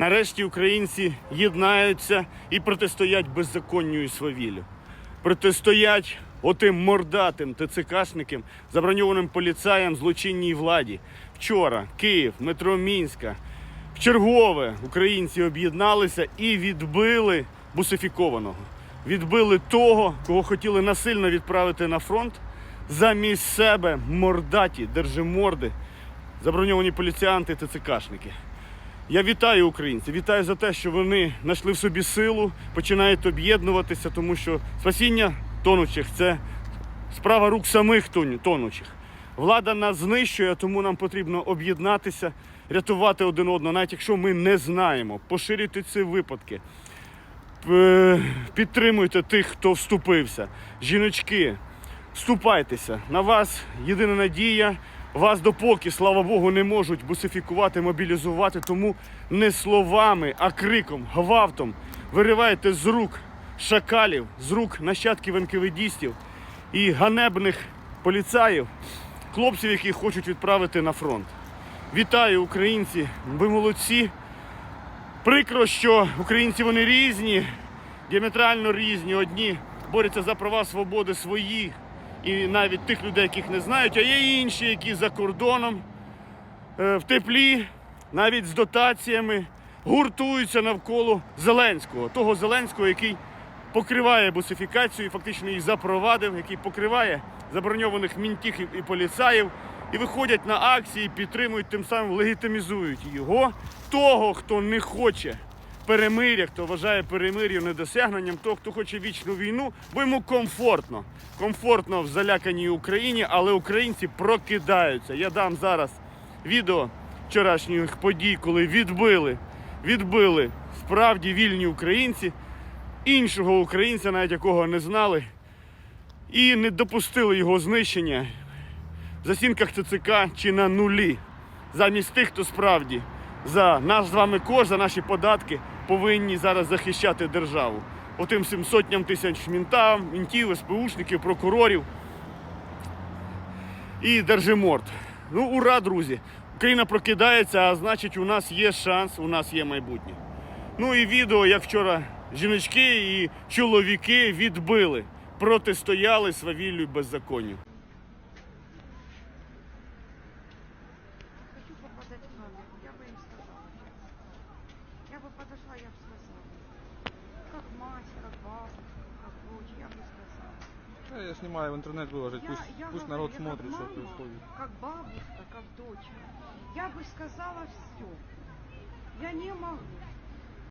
Нарешті українці єднаються і протистоять беззаконню і свавіллю. Протистоять отим мордатим ТЦКшникам, заброньованим поліцаям, злочинній владі. Вчора Київ, метро Мінська, в чергове українці об'єдналися і відбили бусифікованого. Відбили того, кого хотіли насильно відправити на фронт. Замість себе мордаті, держиморди, заброньовані поліціянти, ТЦКшники. Я вітаю українців, вітаю за те, що вони знайшли в собі силу, починають об'єднуватися, тому що спасіння тонучих це справа рук самих тонучих. Влада нас знищує, тому нам потрібно об'єднатися, рятувати один одного, навіть якщо ми не знаємо, поширюйте ці випадки. Підтримуйте тих, хто вступився. Жіночки, вступайтеся. На вас єдина надія. Вас допоки, слава Богу, не можуть бусифікувати, мобілізувати, тому не словами, а криком, гвалтом виривайте з рук шакалів, з рук нащадків НКВДістів і ганебних поліцаїв, хлопців, які хочуть відправити на фронт. Вітаю, українці! Ви молодці! Прикро, що українці вони різні, діаметрально різні. Одні борються за права свободи свої і навіть тих людей, яких не знають, а є інші, які за кордоном е, в теплі, навіть з дотаціями, гуртуються навколо Зеленського, того Зеленського, який покриває бусифікацію, і фактично її запровадив, який покриває заброньованих мінтів і- і поліцаїв, і виходять на акції, підтримують, тим самим легітимізують його, того, хто не хоче перемир'я, хто вважає перемир'я недосягненням, того, хто хоче вічну війну, бо йому комфортно. Комфортно в заляканій Україні, але українці прокидаються. Я дам зараз відео вчорашніх подій, коли відбили, відбили справді вільні українці, іншого українця, навіть якого не знали, і не допустили його знищення в засінках ЦЦК чи на нулі. Замість тих, хто справді за наш з вами кошт, за наші податки повинні зараз захищати державу. Отим всім сотням тисяч мінтам, мінтів, СПУшників, прокурорів і держиморд. Ну, ура, друзі! Україна прокидається, а значить, у нас є шанс, у нас є майбутнє. Ну і відео, як вчора жіночки і чоловіки відбили, протистояли свавіллю і беззаконню. Бы подошла, я бы сказала. Как мать, как бабушка, как дочь, я бы сказала. Да, я снимаю в интернет выложить, Я- пусть, я пусть говорю, народ я смотрит, как что мама, происходит. Как бабушка, как дочь. Я бы сказала все. Я не могу.